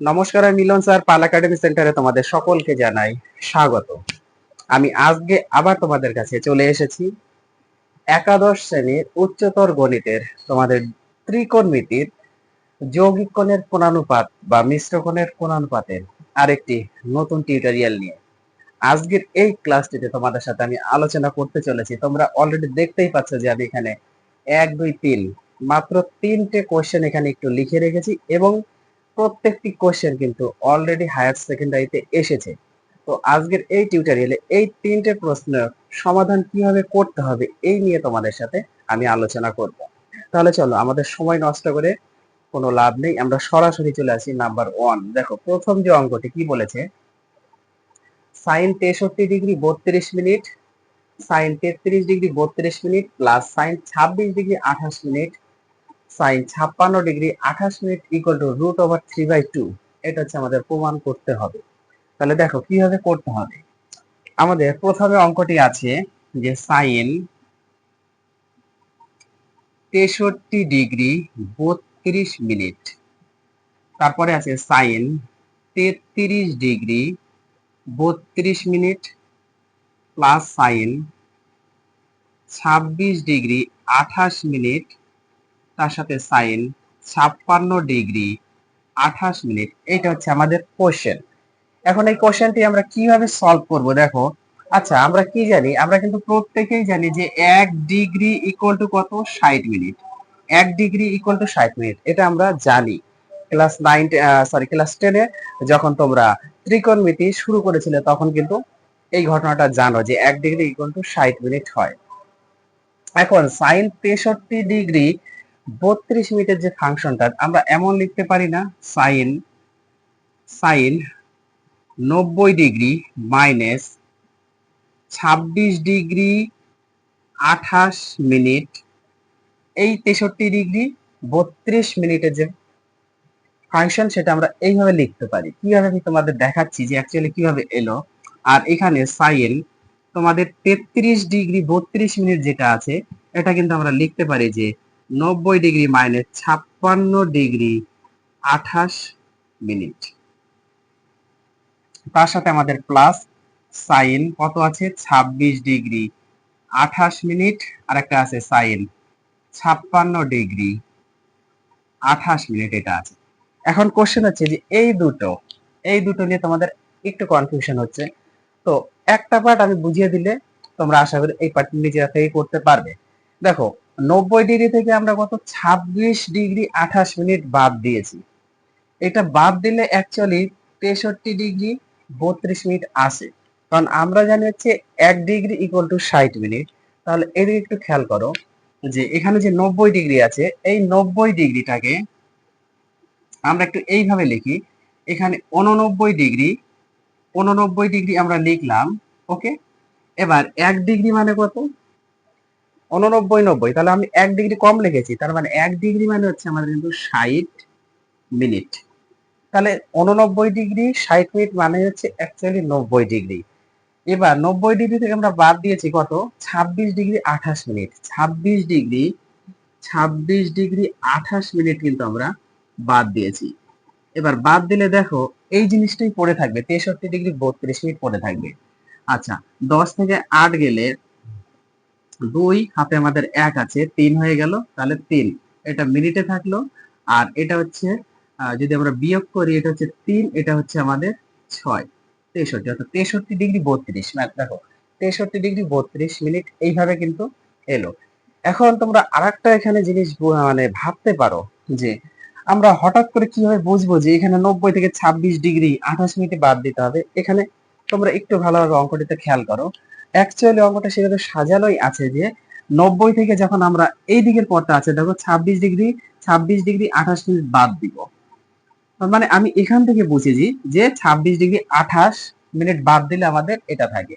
নমস্কার, আমি মিলন স্যার, পাল একাডেমি সেন্টারে তোমাদের সকলকে জানাই স্বাগত। আমি আজকে আবার তোমাদের কাছে চলে এসেছি। একাদশ শ্রেণির উচ্চতর গণিতের তোমাদের ত্রিকোণমিতির যৌগিক কোণের কোণানুপাত বা মিশ্র কোণের কোণানুপাতের আরেকটি নতুন টিউটোরিয়াল নিয়ে। আজকের এই ক্লাসটিতে তোমাদের সাথে আমি আলোচনা করতে চলেছি। তোমরা অলরেডি দেখতেই পাচ্ছ যে আমি এখানে এক, দুই, তিন, মাত্র তিনটে কোশ্চেন এখানে একটু লিখে রেখেছি এবং প্রত্যেকটি কোশ্চেন কিন্তু অলরেডি হায়ার সেকেন্ডারিতে এসেছে। তো আজকের এই টিউটোরিয়ালে এই তিনটে প্রশ্নের সমাধান কীভাবে করতে হবে এই নিয়ে তোমাদের সাথে আমি আলোচনা করব। তাহলে চলো, আমাদের সময় নষ্ট করে কোনো লাভ নেই, আমরা সরাসরি চলে আসি নাম্বার ওয়ান দেখো, প্রথম যে অঙ্কটি কি বলেছে? সাইন তেষট্টি ডিগ্রি বত্রিশ মিনিট সাইন তেত্রিশ ডিগ্রি বত্রিশ মিনিট প্লাস সাইন ছাব্বিশ ডিগ্রি আঠাশ মিনিট সাইন ছাপ্পান্ন ডিগ্রি আঠাশ minute equal to root over three by two এটা হচ্ছে আমাদের প্রমাণ করতে হবে। তাহলে দেখো, কীভাবে করতে হবে? আমাদের প্রথমে অঙ্কটি আছে যে সাইন তেষট্টি ডিগ্রি বত্রিশ মিনিট। তারপরে আছে সাইন তেত্রিশ ডিগ্রি বত্রিশ মিনিট প্লাস সাইন ছাব্বিশ ডিগ্রি আঠাশ মিনিট তার সাথে সাইন, ছাপ্পান্ন ডিগ্রি, আঠাশ মিনিট। এটা হচ্ছে আমাদের কোশ্চেন এখন এই কোশ্চেনটি আমরা কীভাবে সলভ করব দেখো? আচ্ছা আমরা কি জানি? আমরা কিন্তু প্রত্যেকেই জানি যে এক ডিগ্রি ইকুয়াল টু কত? ষাট মিনিট। এক ডিগ্রি ইকুয়াল টু ষাট মিনিট। এটা আমরা জানি। ক্লাস নাইন সরি ক্লাস টেনে যখন তোমরা ত্রিকোণমিতি শুরু করেছিলে, তখন কিন্তু এই ঘটনাটা জানো যে এক ডিগ্রি ইকুয়াল টু ষাট মিনিট হয়। এখন, সাইন তেষট্টি ডিগ্রি বত্রিশ মিনিটের যে ফাংশনটা, আমরা এমন লিখতে পারি না সাইন সাইন নব্বই ডিগ্রি মাইনাস ছাব্বিশ ডিগ্রি আঠাশ মিনিট, এই তেষট্টি ডিগ্রি বত্রিশ মিনিটের যে ফাংশন সেটা আমরা এইভাবে লিখতে পারি। কীভাবে আমি তোমাদের দেখাচ্ছি যে অ্যাকচুয়ালি কীভাবে এলো? আর এখানে সাইন তোমাদের তেত্রিশ ডিগ্রি বত্রিশ মিনিট যেটা আছে, এটা কিন্তু আমরা লিখতে পারি যে নব্বই ডিগ্রি মাইনাস ছাপ্পান্ন ডিগ্রি আঠাশ মিনিট। তার সাথে আমাদের প্লাস সাইন কত আছে? ছাব্বিশ ডিগ্রি আঠাশ মিনিট। আর একটা আছে সাইন ছাপ্পান্ন ডিগ্রি আঠাশ মিনিট এটা আছে। এখন কোশ্চেন হচ্ছে যে এই দুটো এই দুটো নিয়ে তোমাদের একটু কনফিউশন হচ্ছে। তো একটা পার্ট আমি বুঝিয়ে দিলে তোমরা আশা করি এই পার্ট নিজেরা থেকে করতে পারবে। দেখো নব্বই ডিগ্রি থেকে আমরা কত ছাব্বিশ ডিগ্রি আঠাশ মিনিট বাদ দিয়েছি। এটা বাদ দিলে অ্যাকচুয়ালি তেষট্টি ডিগ্রি বত্রিশ মিনিট আসে কারণ আমরা জানি হচ্ছে এক ডিগ্রি ইকুয়াল টু ষাট মিনিট। তাহলে এদিকে একটু খেয়াল করো যে এখানে যে নব্বই ডিগ্রি আছে, এই নব্বই ডিগ্রিটাকে আমরা একটু এইভাবে লিখি। এখানে উননব্বই ডিগ্রি উননব্বই ডিগ্রি আমরা লিখলাম ওকে এবার এক ডিগ্রি মানে কত? উননব্বই নব্বই তাহলে আমি এক ডিগ্রি কম লিখেছি, তার মানে এক ডিগ্রি মানে হচ্ছে আমাদের কিন্তু ষাট মিনিট তাহলে উননব্বই ডিগ্রি ষাট মিনিট মানে হচ্ছে অ্যাকচুয়ালি নব্বই ডিগ্রি এবার নব্বই ডিগ্রি থেকে আমরা বাদ দিয়েছি কত? ছাব্বিশ ডিগ্রি আঠাশ মিনিট ছাব্বিশ ডিগ্রি ছাব্বিশ ডিগ্রি আঠাশ মিনিট কিন্তু আমরা বাদ দিয়েছি। এবার বাদ দিলে দেখো, এই জিনিসটাই পড়ে থাকবে, তেষট্টি ডিগ্রি বত্রিশ মিনিট পড়ে থাকবে। আচ্ছা দশ থেকে আট গেলে দুই, হাতে আমাদের এক আছে, তিন হয়ে গেল, তাহলে তিন। এটা মিনিটে থাকল, আর এটা হচ্ছে যদি আমরা বিয়োগ করি, এটা হচ্ছে তিন, এটা হচ্ছে আমাদের ছয়। তেষট্টি, অর্থাৎ তেষট্টি ডিগ্রি বত্রিশ দেখো, তেষট্টি ডিগ্রি বত্রিশ মিনিট, এইভাবে কিন্তু এলো। এখন তোমরা আরেকটা এখানে জিনিস মানে ভাবতে পারো, যে আমরা হঠাৎ করে কীভাবে বুঝব যে এখানে নব্বই থেকে ছাব্বিশ ডিগ্রি আঠাশ মিনিটে বাদ দিতে হবে? এখানে তোমরা একটু ভালোভাবে অঙ্কটিতে খেয়াল করো। অ্যাকচুয়ালি অঙ্কটা সেভাবে সাজানোই আছে যে নব্বই থেকে যখন আমরা এই দিকের পরটা আছে, দেখো ছাব্বিশ ডিগ্রি ছাব্বিশ ডিগ্রি, আঠাশ মিনিট বাদ দিব। মানে আমি এখান থেকে বুঝেছি যে ছাব্বিশ ডিগ্রি, আঠাশ মিনিট বাদ দিলে আমাদের এটা থাকে।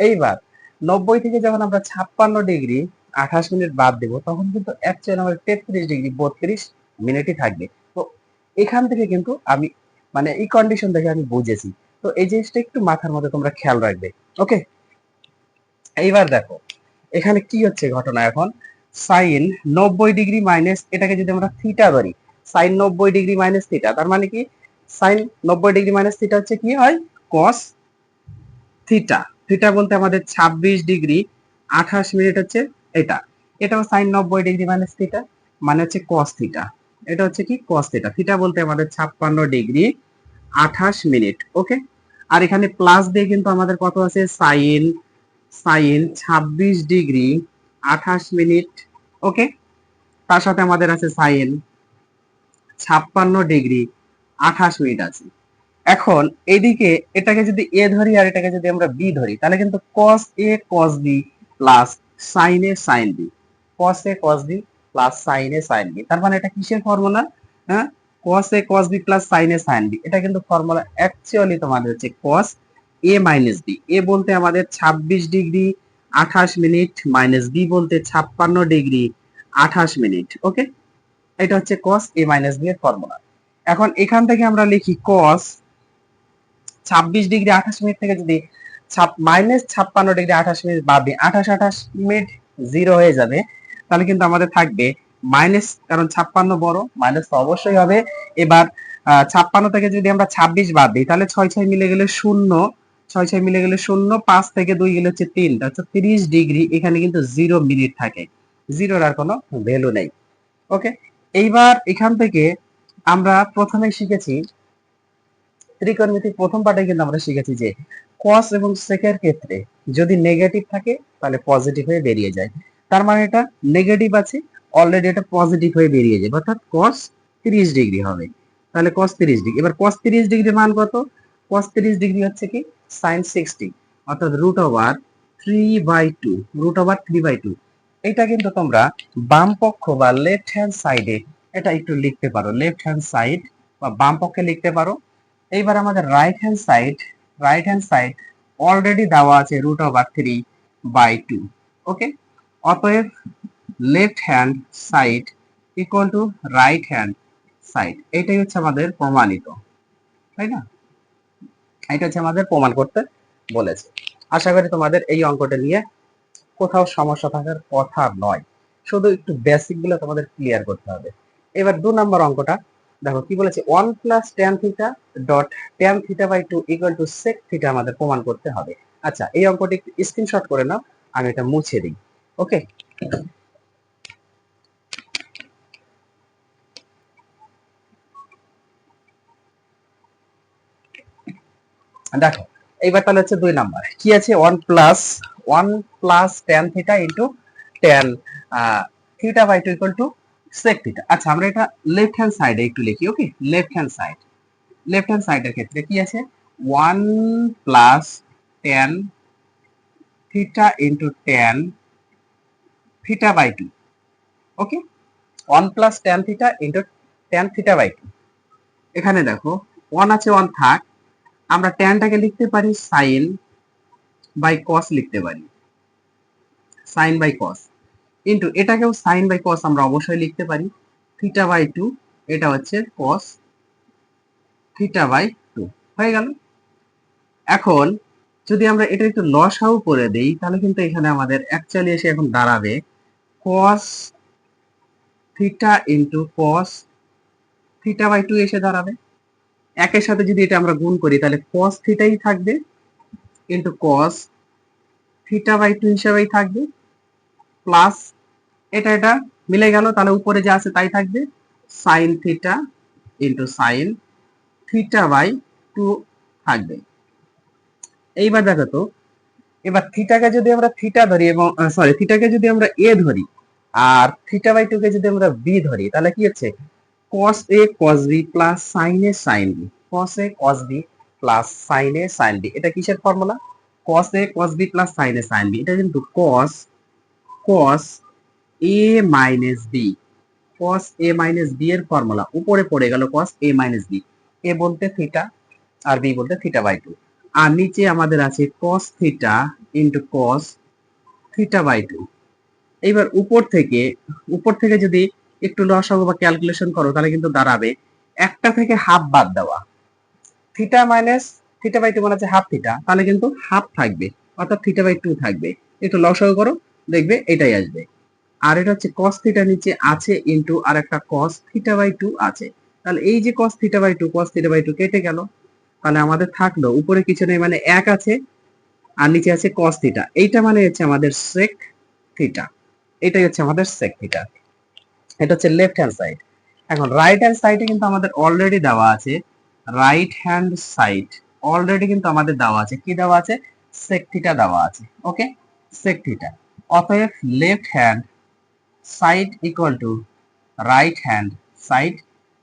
এইবার নব্বই থেকে যখন আমরা ছাপ্পান্ন ডিগ্রি, আঠাশ মিনিট বাদ দিব, তখন কিন্তু অ্যাকচুয়ালি আমাদের তেত্রিশ ডিগ্রি, বত্রিশ মিনিটই থাকবে। তো এখান থেকে কিন্তু আমি মানে এই কন্ডিশন থেকে আমি বুঝেছি। তো এই জিনিসটা একটু মাথার মধ্যে তোমরা খেয়াল রাখবে। ওকে এইবার দেখো, এখানে কি হচ্ছে ঘটনা এখন? সাইন নব্বই ডিগ্রি মাইনাস এটাকে যদি আমরা থিটা ধরি সাইন নব্বই ডিগ্রি মাইনাস থিটা তার মানে কি? সাইন নব্বই ডিগ্রি মাইনাস থিটা হচ্ছে কি হয়? কস থিটা থিটা বলতে আমাদের ছাব্বিশ ডিগ্রি, আঠাশ মিনিট হচ্ছে এটা। এটাও সাইন নব্বই ডিগ্রি মাইনাস থিটা মানে হচ্ছে কস থিটা এটা হচ্ছে কি? কস থিটা থিটা বলতে আমাদের ছাপ্পান্ন ডিগ্রি, আঠাশ মিনিট ওকে আর এখানে প্লাস দিয়ে কিন্তু আমাদের কত আছে? সাইন সাইন ছাব্বিশ ডিগ্রি আঠাশ মিনিট, ওকে? তার সাথে আমাদের আছে সাইন ছাপ্পান্ন ডিগ্রি আঠাশ মিনিট আছে। এখন এদিকে এটাকে যদি এ ধরি আর এটাকে যদি আমরা বি ধরি, তাহলে কিন্তু cos A cos B plus sin A sin B cos A cos B plus sin A sin B তার মানে এটা কিসের ফর্মুলা হ্যাঁ? cos A cos B plus sin A sin B এটা কিন্তু ফর্মুলা অ্যাকচুয়ালি তোমাদের হচ্ছে cos A minus B A বলতে আমাদের 26 ডিগ্রি 28 মিনিট মাইনাস বি বলতে 56 ডিগ্রি 28 মিনিট ওকে এটা হচ্ছে cos এ মাইনাস বি এর ফর্মুলা এখন এখান থেকে আমরা লিখি cos ছাব্বিশ ডিগ্রি আঠাশ মিনিট থেকে যদি মাইনাস ছাপ্পান্ন ডিগ্রি আঠাশ মিনিট বাদ আঠাশ আঠাশ মিনিট জিরো হয়ে যাবে, তাহলে কিন্তু আমাদের থাকবে মাইনাস কারণ ছাপ্পান্ন বড় মাইনাস তো অবশ্যই হবে। এবার ছাপ্পান্ন থেকে যদি আমরা ছাব্বিশ বাদ দিই, তাহলে ছয় ছয় মিলে গেলে শূন্য ছয় ছয় মিলে গেলে শূন্য, পাঁচ থেকে দুই গেলে হচ্ছে তিন। হচ্ছে তিরিশ ডিগ্রি, এখানে কিন্তু জিরো মিনিট থাকে। জিরোর আর কোনো ভ্যালু নেই। ওকে? এইবার এখান থেকে আমরা প্রথমে শিখেছি ত্রিকোণমিতিক প্রথম পার্টে কিন্তু আমরা শিখেছি যে cos এবং সেকের ক্ষেত্রে যদি নেগেটিভ থাকে, তাহলে পজিটিভ হয়ে বেরিয়ে যায়। তার মানে এটা নেগেটিভ আছে অলরেডি এটা পজিটিভ হয়ে বেরিয়ে যাবে। অর্থাৎ cos 30 ডিগ্রি হবে। তাহলে কস তিরিশ ডিগ্রি, এবার কস তিরিশ ডিগ্রি মান কত? কস তিরিশ ডিগ্রি হচ্ছে কি? Sin 60 অর্থাৎ root over 3 by 2 root over 3 by 2 এটা কিন্তু তোমরা বাম পক্ষ বা লেফট হ্যান্ড সাইডে এটা একটু লিখতে পারো। লেফট হ্যান্ড সাইড বা বাম পক্ষে লিখতে পারো। এইবার আমাদের right hand side right hand side already দেওয়া আছে root over three by two okay অতএব left hand side equal to right hand side এটাই হচ্ছে আমাদের প্রমাণিত, তাই না? এটা হচ্ছে আমাদের প্রমাণ করতে বলেছে। আশা করি তোমাদের এই অঙ্কটা নিয়ে কোথাও সমস্যা থাকার কথা নয়। শুধু একটু বেসিকগুলো তোমাদের ক্লিয়ার করতে হবে। এবার দু নম্বর অঙ্কটা, দেখো কি বলেছে? One plus tan theta dot tan theta by two equal to sec theta আমাদের প্রমাণ করতে হবে। আচ্ছা এই অঙ্কটি একটু স্ক্রিনশট করে নাও, আমি এটা মুছে দিই। ওকে দেখো, এইবার তাহলে হচ্ছে দুই নাম্বার। কি আছে? One plus one plus tan theta into tan theta by two equal to sec theta আচ্ছা আমরা এটা লেফট হ্যান্ড সাইডে একটু লিখি okay left hand side left hand সাইডের ক্ষেত্রে কি আছে? One plus tan theta into tan theta by two okay one plus tan theta into tan theta by two এখানে দেখো ওয়ান আছে ওয়ান থাক। আমরা ট্যানটাকে লিখতে পারি সাইন বাই কস লিখতে পারি। সাইন বাই কস ইন্টু এটাকেও সাইন বাই কস আমরা অবশ্যই লিখতে পারি। থিটা বাই টু এটা হচ্ছে কস থিটা বাই টু হয়ে গেল। এখন যদি আমরা এটা একটু লসাও করে দেই, তাহলে কিন্তু এখানে আমাদের অ্যাকচুয়ালি এসে এখন দাঁড়াবে cos theta into cos theta by two এসে দাঁড়াবে। একের সাথে যদি এটা আমরা গুণ করি, তাহলে কস থিটাই থাকবে into cos theta by two হিসাবেই থাকবে। প্লাস এটা এটা মিলে গেল, তাহলে উপরে যা আছে তাই থাকবে। Sine theta into sine theta by two থাকবে। এইবার দেখো তো, এবার থিটাকে যদি আমরা থিটা ধরি এবং সরি থিটাকে যদি আমরা এ ধরি, আর থিটা বাই টু কে যদি আমরা বি ধরি, তাহলে কি হচ্ছে? Cos a cos b plus sin a sin b cos a cos b plus sin a sin b এটা কিসের formula cos a cos b plus sin a sin b এটা কিন্তু cos cos a minus b cos a minus b এর formula উপরে পড়ে গেল cos a minus b a বলতে theta আর b বলতে থিটা বাই টু আর নিচে আমাদের আছে cos theta into cos theta by two এইবার উপর থেকে উপর থেকে যদি একটু লসাগু বা ক্যালকুলেশন করো, তাহলে কিন্তু দাঁড়াবে। একটা থেকে হাফ বাদ দেওয়া। Theta minus theta by two মানে হচ্ছে হাফ থিটা তাহলে কিন্তু হাফ থাকবে, অর্থাৎ থিটা বাই টু থাকবে। একটু লসাগু করো, দেখবে এটাই আসবে। আর এটা হচ্ছে কস থিটা নিচে আছে ইনটু আর একটা কস থিটা বাই টু আছে। তাহলে এই যে cos theta by two cos theta by two কেটে গেল। তাহলে আমাদের থাকল, উপরে কিছু নেই মানে এক আছে, আর নিচে আছে cos থিটা এইটা মানে হচ্ছে আমাদের sec থিটা এটাই হচ্ছে আমাদের sec থিটা এটা হচ্ছে লেফট হ্যান্ড সাইড এখন রাইট হ্যান্ড সাইডে কিন্তু আমাদের অলরেডি দেওয়া আছে রাইট হ্যান্ড সাইড অলরেডি কিন্তু আমাদের দেওয়া আছে। কি দেওয়া আছে? থিটা দেওয়া আছে। ওকে থিটা অতএব left hand side equal to right hand side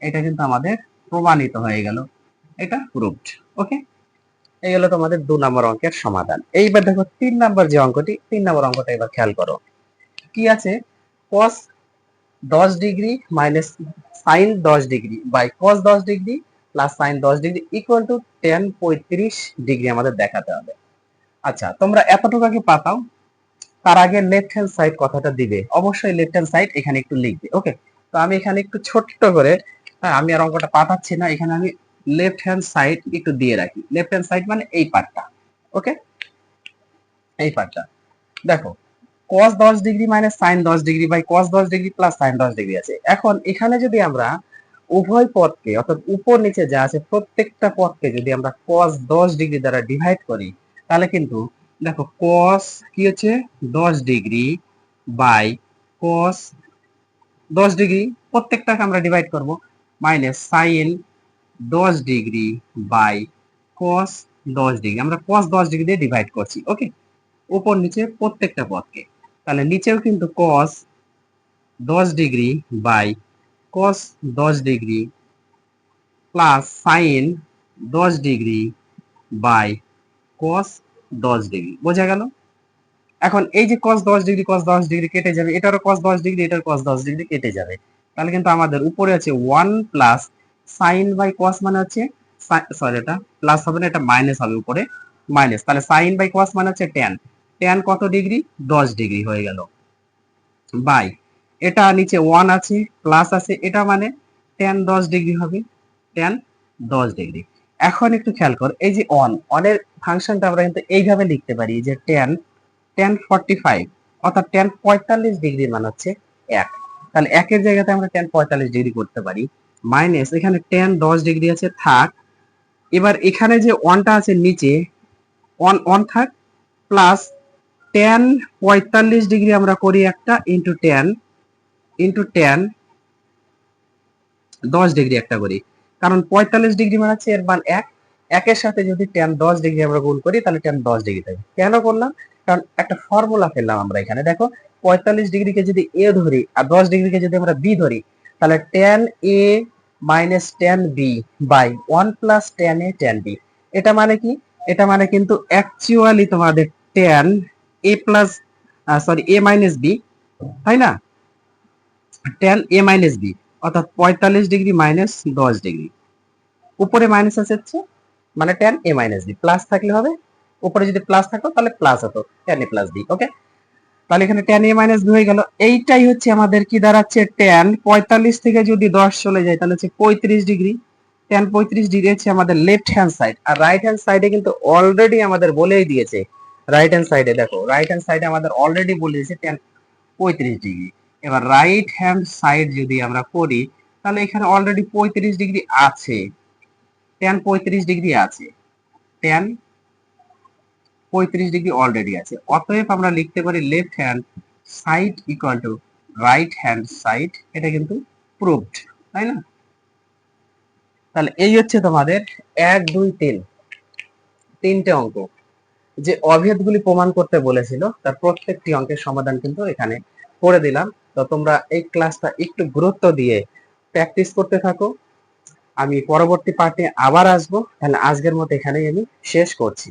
এটা কিন্তু আমাদের প্রমাণিত হয়ে গেল। এটা প্রুভড ওকে এই হলো তোমাদের দু নম্বর অঙ্কের সমাধান। এইবার দেখো তিন নম্বর যে অঙ্কটি, তিন নম্বর অঙ্কটা এবার খেয়াল করো। কি আছে? cos দশ ডিগ্রি মাইনাস সাইন দশ ডিগ্রি বাই cos দশ ডিগ্রি প্লাস সাইন দশ ডিগ্রি ইকুয়াল টু টেন পঁয়ত্রিশ ডিগ্রি আমাদের দেখাতে হবে। আচ্ছা তোমরা এতটুকু আগে পাতাও, তার আগে লেফট হ্যান্ড সাইড কথাটা দিবে। অবশ্যই লেফট হ্যান্ড সাইড এখানে একটু লিখবে ওকে তো আমি এখানে একটু ছোট্ট করে হ্যাঁ আমি আর অঙ্কটা পাঠাচ্ছি না, এখানে আমি লেফট হ্যান্ড সাইড একটু দিয়ে রাখি। লেফট হ্যান্ড সাইড মানে এই পার্টটা ওকে এই পার্টটা দেখো cos দশ ডিগ্রি মাইনাস সাইন দশ ডিগ্রি বাই cos দশ ডিগ্রি প্লাস সাইন দশ ডিগ্রি আছে। এখন এখানে যদি আমরা উভয় পদকে, অর্থাৎ উপর নিচে যা আছে প্রত্যেকটা পদকে যদি আমরা cos দশ ডিগ্রি দ্বারা ডিভাইড করি, তাহলে কিন্তু দেখো cos কি হচ্ছে? দশ ডিগ্রি বাই cos দশ ডিগ্রি প্রত্যেকটাকে আমরা ডিভাইড করব। মাইনাস সাইন দশ ডিগ্রি বাই cos দশ ডিগ্রি আমরা cos দশ ডিগ্রি দিয়ে ডিভাইড করছি ওকে উপর নিচে প্রত্যেকটা পদকে। তাহলে নিচেও কিন্তু cos দশ ডিগ্রি বাই cos দশ ডিগ্রি প্লাস সাইন দশ ডিগ্রি বাই cos দশ ডিগ্রি। বোঝা গেল? এখন এই যে cos দশ ডিগ্রি, cos দশ ডিগ্রি কেটে যাবে, এটারও cos দশ ডিগ্রি, এটার cos দশ ডিগ্রি কেটে যাবে। তাহলে কিন্তু আমাদের উপরে আছে one plus sine by cos মানে হচ্ছে সরি এটা প্লাস হবে না, এটা মাইনাস হবে উপরে। মাইনাস তাহলে সাইন বাই cos মানে হচ্ছে টেন টেন কত ডিগ্রি দশ ডিগ্রি হয়ে গেল। বাই এটা নিচে ওয়ান আছে প্লাস আছে, এটা মানে টেন দশ ডিগ্রি হবে টেন দশ ডিগ্রি এখন একটু খেয়াল কর, এই যে অন অনের ফাংশনটা আমরা কিন্তু এইভাবে লিখতে পারি যে টেন টেন ফর্টি ফাইভ অর্থাৎ টেন পঁয়তাল্লিশ ডিগ্রি মান হচ্ছে এক। তাহলে একের জায়গাতে আমরা টেন পঁয়তাল্লিশ ডিগ্রি করতে পারি। মাইনাস এখানে টেন দশ ডিগ্রি আছে, থাক। এবার এখানে যে ওয়ানটা আছে নিচে ওয়ান ওয়ান থাক প্লাস টেন পঁয়তাল্লিশ ডিগ্রি আমরা করি একটা ইন্টু টেন ইন্টু টেন দশ ডিগ্রি একটা করি। কারণ পঁয়তাল্লিশ ডিগ্রি মানে হচ্ছে এর মান এক। একের সাথে যদি টেন দশ ডিগ্রি আমরা গুণ করি, তাহলে টেন দশ ডিগ্রি থাকে। কেন করলাম? কারণ একটা ফর্মুলা ফেললাম আমরা এখানে। দেখো, পঁয়তাল্লিশ ডিগ্রিকে যদি এ ধরি আর দশ ডিগ্রিকে যদি আমরা বি ধরি, তাহলে tan A minus tan B by one plus tan A tan B এটা মানে কি? এটা মানে কিন্তু অ্যাকচুয়ালি তোমাদের tan A plus sorry A minus B তাই না? টেন এ মাইনাস বি অর্থাৎ পঁয়তাল্লিশ ডিগ্রি মাইনাস দশ ডিগ্রি উপরে মাইনাস আছে হচ্ছে মানে tan A minus B plus থাকলে হবে, উপরে যদি প্লাস থাকতো, তাহলে প্লাস হতো tan A plus B okay তাহলে এখানে টেন এ মাইনাস বি হয়ে গেল। এইটাই হচ্ছে আমাদের কি দাঁড়াচ্ছে টেন পঁয়তাল্লিশ থেকে যদি দশ চলে যায়, তাহলে হচ্ছে পঁয়ত্রিশ ডিগ্রি টেন পঁয়ত্রিশ ডিগ্রি হচ্ছে আমাদের লেফট হ্যান্ড সাইড আর রাইট হ্যান্ড সাইডে কিন্তু অলরেডি আমাদের বলেই দিয়েছে রাইট হ্যান্ড সাইডে দেখো রাইট হ্যান্ড সাইডে আমাদের অলরেডি বলে দিয়েছে টেন পঁয়ত্রিশ ডিগ্রি এবার রাইট হ্যান্ড সাইড যদি আমরা করি, তাহলে এখানে অলরেডি পঁয়ত্রিশ ডিগ্রি আছে। টেন পঁয়ত্রিশ ডিগ্রি আছে। টেন পঁয়ত্রিশ ডিগ্রি অলরেডি আছে। অতএব আমরা লিখতে পারি left hand side equal to right hand side এটা কিন্তু প্রুভড তাই না? তাহলে এই হচ্ছে তোমাদের এক, দুই, তিন, তিনটে অঙ্ক। যে অভেদগুলি প্রমাণ করতে বলেছিল, তার প্রত্যেকটি অঙ্কের সমাধান কিন্তু এখানে করে দিলাম। তো তোমরা এই ক্লাসটা একটু গুরুত্ব দিয়ে প্র্যাকটিস করতে থাকো। আমি পরবর্তী পার্টে আবার আসব। তাহলে আজকের মতো এখানেই আমি শেষ করছি।